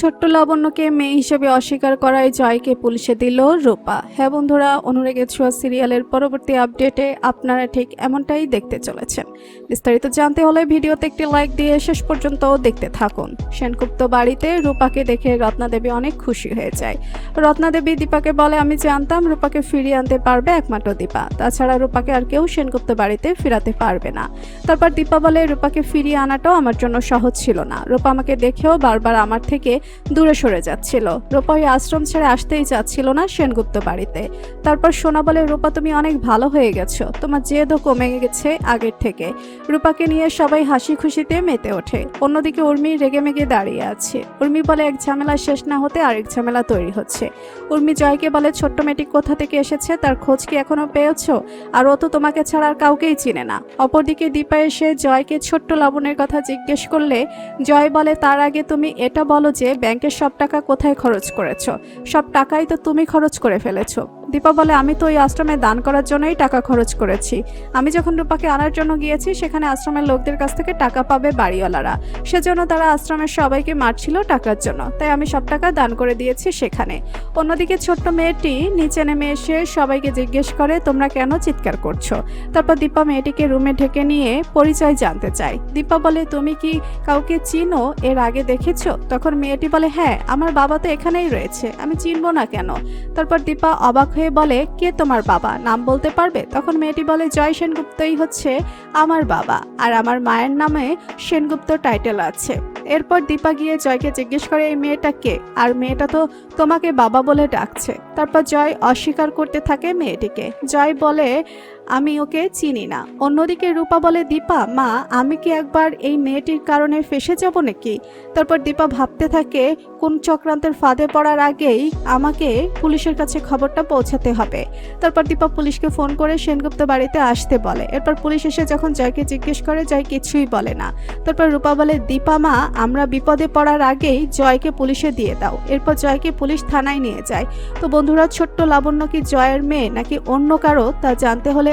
ছোট্ট লাবণ্যকে মেয়ে হিসেবে অস্বীকার করায় জয়কে পুলিশে দিল রূপা। হ্যাঁ বন্ধুরা, অনুরেগে ছোঁয়া সিরিয়ালের পরবর্তী আপডেটে আপনারা ঠিক এমনটাই দেখতে চলেছেন। বিস্তারিত জানতে হলে ভিডিওতে একটি লাইক দিয়ে শেষ পর্যন্ত দেখতে থাকুন। সেনগুপ্ত বাড়িতে রূপাকে দেখে রত্নাদেবী অনেক খুশি হয়ে যায়। রত্নাদেবী দীপাকে বলে, আমি জানতাম রূপাকে ফিরিয়ে আনতে পারবে একমাত্র দীপা। তাছাড়া রূপাকে আর কেউ সেনগুপ্ত বাড়িতে ফিরাতে পারবে না। তারপর দীপা বলে, রূপাকে ফিরিয়ে আনাটাও আমার জন্য সহজ ছিল না। রূপা আমাকে দেখেও বারবার আমার থেকে দূরে সরে যাচ্ছিল। রূপা আশ্রম ছেড়ে আসতেই চাচ্ছিল না সেনগুপ্ত বাড়িতে। তারপর সোনা বলে, রূপা, তুমি অনেক ভালো হয়ে গেছো। তোমার জেদও কমে গেছে আগের থেকে। রূপাকে নিয়ে সবাই হাসি খুশিতে মেতে ওঠে। অন্যদিকে উর্মি রেগে মেগে দাঁড়িয়ে আছে। উর্মি বলে, এক ঝামেলা শেষ না হতে আরেক ঝামেলা তৈরি হচ্ছে। উর্মি জয়কে বলে, ছোট্ট মেয়েটি কোথা থেকে এসেছে? তার খোঁজ কি এখনও পেয়েছ? আর ও তো তোমাকে ছাড়া আর কাউকেই চিনে না। অপরদিকে দীপা এসে জয়কে ছোট্ট লাবণের কথা জিজ্ঞেস করলে, জয় বলে, তার আগে তুমি এটা বলো যে ব্যাংকের সব টাকা কোথায় খরচ করেছ? সব টাকাই তো তুমি খরচ করে ফেলেছো। দীপা বলে, আমি তো ওই আশ্রমে দান করার জন্যই টাকা খরচ করেছি। আমি যখন রূপাকে আনার জন্য গিয়েছি, সেখানে আশ্রমের লোকদের কাছ থেকে টাকা পাবে বাড়িওয়ালারা। সেজন্য তারা আশ্রমের সবাইকে মারছিল টাকার জন্য। তাই আমি সব টাকা দান করে দিয়েছি সেখানে। অন্যদিকে ছোট্ট মেয়েটি নিচে নেমে এসে সবাইকে জিজ্ঞেস করে, তোমরা কেন চিৎকার করছ? তারপর দীপা মেয়েটিকে রুমে ঢেকে নিয়ে পরিচয় জানতে চায়। দীপা বলে, তুমি কি কাউকে চিনো? এর আগে দেখেছ? তখন মেয়েটি বলে হ্যাঁ আমার বাবা তো এখানেই রয়েছে। আমি চিনবো না কেন? তারপর দীপা অবাক হয়ে বলে, কে তোমার বাবা? নাম বলতে পারবে? তখন মেয়েটি বলে, জয় সেনগুপ্তই হচ্ছে আমার বাবা আর আমার মায়ের নামে সেনগুপ্ত টাইটেল আছে। এরপর দীপা গিয়ে জয়কে জিজ্ঞেস করে, এই মেয়েটা কে? আর মেয়েটা তো তোমাকে বাবা বলে ডাকছে। তারপর জয় অস্বীকার করতে থাকে মেয়েটিকে। জয় বলে আমি ওকে চিনি না। অন্যদিকে রূপা বলে, দীপা, মা, আমি কি একবার এই মেয়েটির কারণে ফেসে যাব নাকি? তারপর দীপা ভাবতে থাকে, কোন চক্রান্তের ফাঁদে পড়ার আগেই আমাকে পুলিশের কাছে খবরটা পৌঁছাতে হবে। তারপর দীপা পুলিশকে ফোন করে সেনগুপ্ত বাড়িতে আসতে বলে। এরপর পুলিশ এসে যখন জয়কে জিজ্ঞেস করে জয় কিছুই বলে না। তারপর রূপা বলে, দীপা, মা, আমরা বিপদে পড়ার আগেই জয়কে পুলিশে দিয়ে দাও। এরপর জয়কে পুলিশ থানায় নিয়ে যায়। তো বন্ধুরা, ছোট্ট লাবণ্য কি জয়ের মেয়ে নাকি অন্য কারও তা জানতে হলে